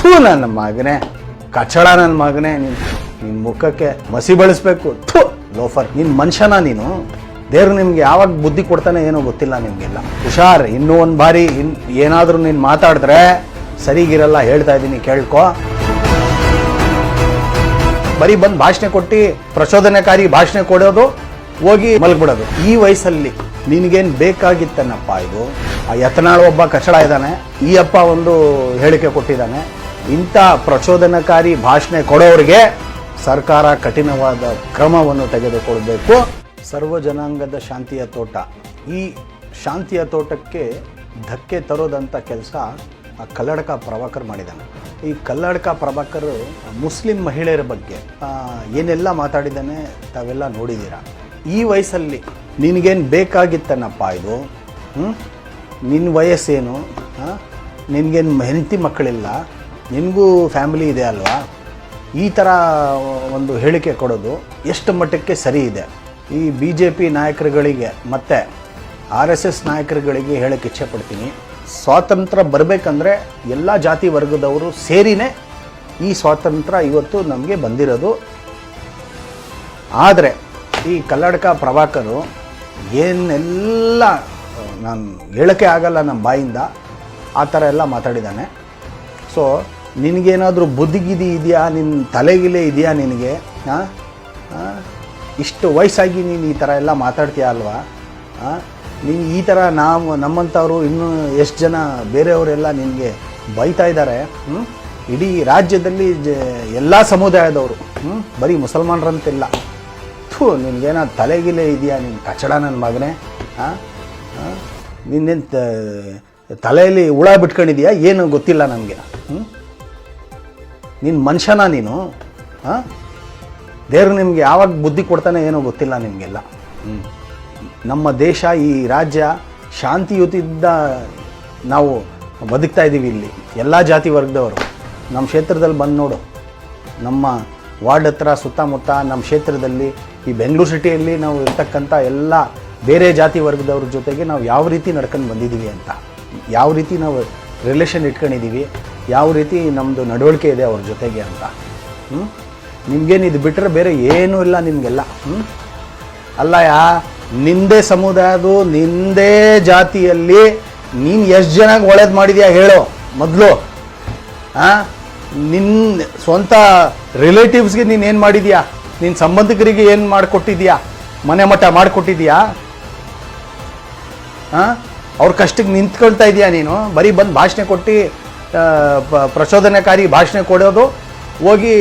ಥೂ ನನ್ನ ಮಗನೇ. ಕಚ್ಚಡ ನನ್ನ ಮಗನೇ. ನೀನು ನಿನ್ನ ಮುಖಕ್ಕೆ ಮಸಿ ಬಳಸ್ಬೇಕು. ಥೂ, ಲೋಫರ್ ನಿನ್ನ ಮನುಷ್ಯನ ನೀನು. ದೇವ್ರು ನಿಮ್ಗೆ ಯಾವಾಗ ಬುದ್ಧಿ ಕೊಡ್ತಾನೆ ಏನೋ ಗೊತ್ತಿಲ್ಲ ನಿಮಗೆಲ್ಲ. ಹುಷಾರ್, ಇನ್ನೂ ಒಂದು ಬಾರಿ ಇನ್, ಏನಾದರೂ ನೀನು ಮಾತಾಡಿದ್ರೆ ಸರಿಗಿರಲ್ಲ ಹೇಳ್ತಾ ಇದ್ದೀನಿ ಕೇಳ್ಕೊ. ಬರೀ ಬಂದು ಭಾಷಣ ಕೊಟ್ಟು ಪ್ರಚೋದನಕಾರಿ ಭಾಷಣ ಕೊಡೋದು, ಹೋಗಿ ಮಲ್ಬಿಡೋದು ಈ ವಯಸ್ಸಲ್ಲಿ ನಿನಗೇನು ಬೇಕಾಗಿತ್ತನಪ್ಪ ಇದು? ಆ ಯತ್ನಾಳ್ ಒಬ್ಬ ಕಚಡ ಇದ್ದಾನೆ. ಈ ಅಪ್ಪ ಒಂದು ಹೇಳಿಕೆ ಕೊಟ್ಟಿದ್ದಾನೆ. ಇಂಥ ಪ್ರಚೋದನಕಾರಿ ಭಾಷಣೆ ಕೊಡೋರಿಗೆ ಸರ್ಕಾರ ಕಠಿಣವಾದ ಕ್ರಮವನ್ನು ತೆಗೆದುಕೊಳ್ಬೇಕು. ಸರ್ವ ಜನಾಂಗದ ಶಾಂತಿಯ ತೋಟ. ಈ ಶಾಂತಿಯ ತೋಟಕ್ಕೆ ಧಕ್ಕೆ ತರೋದಂಥ ಕೆಲಸ ಆ ಕಲ್ಲಡಕ ಪ್ರಭಾಕರ್ ಮಾಡಿದ್ದಾನೆ. ಈ ಕಲ್ಲಡಕ ಪ್ರಭಾಕರ್ ಮುಸ್ಲಿಂ ಮಹಿಳೆಯರ ಬಗ್ಗೆ ಏನೆಲ್ಲ ಮಾತಾಡಿದ್ದಾನೆ ತಾವೆಲ್ಲ ನೋಡಿದ್ದೀರಾ? ಈ ವಯಸ್ಸಲ್ಲಿ ನಿನಗೇನು ಬೇಕಾಗಿತ್ತನಪ್ಪ ಇದು? ನಿನ್ನ ವಯಸ್ಸೇನು? ನಿನಗೇನು ಹೆಂಡತಿ ಮಕ್ಕಳಿಲ್ಲ? ನಿನಗೂ ಫ್ಯಾಮಿಲಿ ಇದೆ ಅಲ್ವಾ? ಈ ಥರ ಒಂದು ಹೇಳಿಕೆ ಕೊಡೋದು ಎಷ್ಟು ಮಟ್ಟಕ್ಕೆ ಸರಿ ಇದೆ. ಈ ಬಿ ಜೆ ಪಿ ನಾಯಕರುಗಳಿಗೆ ಮತ್ತು ಆರ್ ಎಸ್ ಎಸ್ ನಾಯಕರುಗಳಿಗೆ ಹೇಳೋಕ್ಕೆ ಇಚ್ಛೆ ಪಡ್ತೀನಿ ಸ್ವಾತಂತ್ರ್ಯ ಬರಬೇಕಂದ್ರೆ ಎಲ್ಲ ಜಾತಿ ವರ್ಗದವರು ಸೇರಿನೇ ಈ ಸ್ವಾತಂತ್ರ್ಯ ಇವತ್ತು ನಮಗೆ ಬಂದಿರೋದು. ಆದರೆ ಈ ಕಲ್ಲಡ್ಕ ಪ್ರಭಾಕರು ಏನೆಲ್ಲ ನಾನು ಹೇಳೋಕ್ಕೆ ಆಗಲ್ಲ ನಮ್ಮ ಬಾಯಿಂದ, ಆ ಥರ ಎಲ್ಲ ಮಾತಾಡಿದ್ದಾನೆ. ಸೊ ನಿನಗೇನಾದರೂ ಬುದ್ಧಿಗಿದಿ ಇದೆಯಾ? ನಿನ್ನ ತಲೆಗಿಲೆ ಇದೆಯಾ ನಿನಗೆ? ಹಾಂ ಇಷ್ಟು ವಯಸ್ಸಾಗಿ ನೀನು ಈ ಥರ ಎಲ್ಲ ಮಾತಾಡ್ತೀಯ ಅಲ್ವಾ? ನೀನು ಈ ಥರ ನಾವು, ನಮ್ಮಂಥವ್ರು ಇನ್ನೂ ಎಷ್ಟು ಜನ ಬೇರೆಯವರೆಲ್ಲ ನಿನಗೆ ಬೈತಾ ಇದ್ದಾರೆ ಇಡೀ ರಾಜ್ಯದಲ್ಲಿ ಜ, ಎಲ್ಲ ಸಮುದಾಯದವರು ಬರೀ ಮುಸಲ್ಮಾನರಂತಿಲ್ಲ. ಥೂ, ನಿನಗೇನ ತಲೆಗಿಲೆ ಇದೆಯಾ ನಿನ್ನ ಕಚಡ ನನ್ನ ಮಗನೇ? ಹಾಂ ನಿನ್ನೇನು ತಲೆಯಲ್ಲಿ ಹುಳ ಬಿಟ್ಕೊಂಡಿದ್ಯಾ? ಏನು ಗೊತ್ತಿಲ್ಲ ನನಗೆ. ಹ್ಞೂ ನಿನ್ನ ಮನುಷ್ಯನ ನೀನು ಹಾಂ ದೇವ್ರು ನಿಮಗೆ ಯಾವಾಗ ಬುದ್ಧಿ ಕೊಡ್ತಾನೆ ಏನೋ ಗೊತ್ತಿಲ್ಲ ನಿಮಗೆಲ್ಲ. ಹ್ಞೂ ನಮ್ಮ ದೇಶ, ಈ ರಾಜ್ಯ ಶಾಂತಿಯುತಿದ್ದ ನಾವು ಬದುಕ್ತಾ ಇದ್ದೀವಿ ಇಲ್ಲಿ, ಎಲ್ಲ ಜಾತಿ ವರ್ಗದವರು. ನಮ್ಮ ಕ್ಷೇತ್ರದಲ್ಲಿ ಬಂದು ನೋಡು. ನಮ್ಮ ವಾರ್ಡ್ ಹತ್ರ ಸುತ್ತಮುತ್ತ ನಮ್ಮ ಕ್ಷೇತ್ರದಲ್ಲಿ ಈ ಬೆಂಗಳೂರು ಸಿಟಿಯಲ್ಲಿ ನಾವು ಇರ್ತಕ್ಕಂಥ ಎಲ್ಲ ಬೇರೆ ಜಾತಿ ವರ್ಗದವ್ರ ಜೊತೆಗೆ ನಾವು ಯಾವ ರೀತಿ ನಡ್ಕೊಂಡು ಬಂದಿದ್ದೀವಿ ಅಂತ, ಯಾವ ರೀತಿ ನಾವು ರಿಲೇಷನ್ ಇಟ್ಕೊಂಡಿದ್ದೀವಿ, ಯಾವ ರೀತಿ ನಮ್ಮದು ನಡವಳಿಕೆ ಇದೆ ಅವ್ರ ಜೊತೆಗೆ ಅಂತ ಹ್ಞೂ ನಿಮ್ಗೇನು ಇದು ಬಿಟ್ಟರೆ ಬೇರೆ ಏನೂ ಇಲ್ಲ ನಿಮಗೆಲ್ಲ ಹ್ಞೂ ಅಲ್ಲ ಯಾ ನಿಂದೇ ಸಮುದಾಯದು ನಿಂದೇ ಜಾತಿಯಲ್ಲಿ ನೀನು ಎಷ್ಟು ಜನಕ್ಕೆ ಒಳ್ಳೇದು ಮಾಡಿದ್ಯಾ ಹೇಳು ಮೊದಲು ಹಾಂ ನಿನ್ನ ಸ್ವಂತ ರಿಲೇಟಿವ್ಸ್ಗೆ ನೀನು ಏನು ಮಾಡಿದ್ಯಾ? ನಿನ್ನ ಸಂಬಂಧಿಕರಿಗೆ ಏನು ಮಾಡಿಕೊಟ್ಟಿದ್ಯಾ? ಮನೆ ಮಠ ಮಾಡಿಕೊಟ್ಟಿದ್ಯಾ? ಹಾಂ ಅವ್ರ ಕಷ್ಟಕ್ಕೆ ನಿಂತ್ಕೊಳ್ತಾ ಇದೆಯಾ ನೀನು? ಬರೀ ಬಂದು ಭಾಷಣ ಕೊಟ್ಟು ಪ್ರಚೋದನಕಾರಿ ಭಾಷಣ ಕೊಡೋದು, ಹೋಗಿ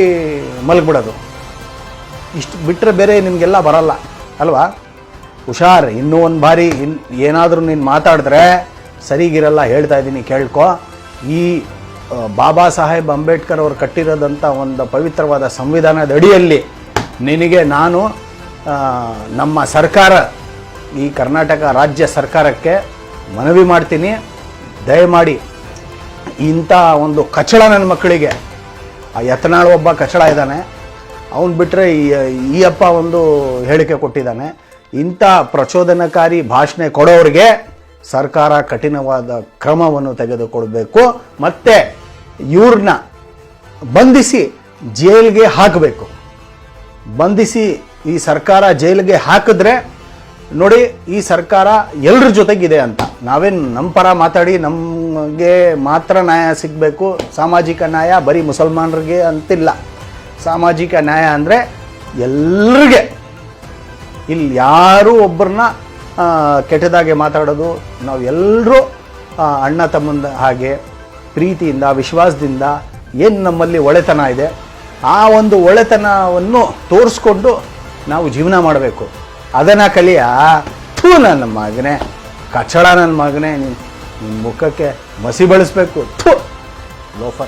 ಮಲಗ್ಬಿಡೋದು. ಇಷ್ಟು ಬಿಟ್ಟರೆ ಬೇರೆ ನಿಮಗೆಲ್ಲ ಬರಲ್ಲ, ಅಲ್ವಾ? ಹುಷಾರ್, ಇನ್ನೂ ಒಂದು ಬಾರಿ ಇನ್, ಏನಾದರೂ ನೀನು ಮಾತಾಡಿದ್ರೆ ಸರಿಗಿರಲ್ಲ, ಹೇಳ್ತಾ ಇದ್ದೀನಿ, ಕೇಳ್ಕೊ. ಈ ಬಾಬಾ ಸಾಹೇಬ್ ಅಂಬೇಡ್ಕರ್ ಅವರು ಕಟ್ಟಿರೋದಂಥ ಒಂದು ಪವಿತ್ರವಾದ ಸಂವಿಧಾನದ ಅಡಿಯಲ್ಲಿ ನಿನಗೆ ನಾನು ನಮ್ಮ ಸರ್ಕಾರ, ಈ ಕರ್ನಾಟಕ ರಾಜ್ಯ ಸರ್ಕಾರಕ್ಕೆ ಮನವಿ ಮಾಡ್ತೀನಿ. ದಯಮಾಡಿ ಇಂಥ ಒಂದು ಕಚಡ ನನ್ನ ಮಕ್ಕಳಿಗೆ, ಆ ಯತ್ನಾಳ್ ಒಬ್ಬ ಕಚಡ ಇದ್ದಾನೆ. ಅವನು ಬಿಟ್ಟರೆ ಈ ಅಪ್ಪ ಒಂದು ಹೇಳಿಕೆ ಕೊಟ್ಟಿದ್ದಾನೆ. ಇಂಥ ಪ್ರಚೋದನಕಾರಿ ಭಾಷಣೆ ಕೊಡೋರಿಗೆ ಸರ್ಕಾರ ಕಠಿಣವಾದ ಕ್ರಮವನ್ನು ತೆಗೆದುಕೊಳ್ಬೇಕು. ಮತ್ತು ಇವ್ರನ್ನ ಬಂಧಿಸಿ ಜೈಲಿಗೆ ಹಾಕಬೇಕು. ಬಂಧಿಸಿ ಈ ಸರ್ಕಾರ ಜೈಲಿಗೆ ಹಾಕಿದ್ರೆ ನೋಡಿ, ಈ ಸರ್ಕಾರ ಎಲ್ಲರ ಜೊತೆಗಿದೆ ಅಂತ. ನಾವೇನು ನಮ್ಮ ಪರ ಮಾತಾಡಿ, ನಮಗೆ ಮಾತ್ರ ನ್ಯಾಯ ಸಿಗಬೇಕು. ಸಾಮಾಜಿಕ ನ್ಯಾಯ ಬರೀ ಮುಸಲ್ಮಾನರಿಗೆ ಅಂತಿಲ್ಲ. ಸಾಮಾಜಿಕ ನ್ಯಾಯ ಅಂದರೆ ಎಲ್ರಿಗೆ. ಇಲ್ಲಿ ಯಾರೂ ಒಬ್ಬರನ್ನ ಕೆಟ್ಟದಾಗೆ ಮಾತಾಡೋದು, ನಾವು ಎಲ್ಲರೂ ಅಣ್ಣ ತಮ್ಮಂದ ಹಾಗೆ ಪ್ರೀತಿಯಿಂದ, ವಿಶ್ವಾಸದಿಂದ ಏನು ನಮ್ಮಲ್ಲಿ ಒಳೆತನ ಇದೆ ಆ ಒಂದು ಒಳೆತನವನ್ನು ತೋರಿಸ್ಕೊಂಡು ನಾವು ಜೀವನ ಮಾಡಬೇಕು. ಅದನ್ನು ಕಲಿಯ. ಥೂ ನನ್ನ ಮಗನೇ. ಕಚ್ಚಡ ನನ್ನ ಮಗನೇ. ನಿನ್ನ ಮುಖಕ್ಕೆ ಮಸಿ ಬಳಸಬೇಕು. ಥೂ. ಲೋಫರ್.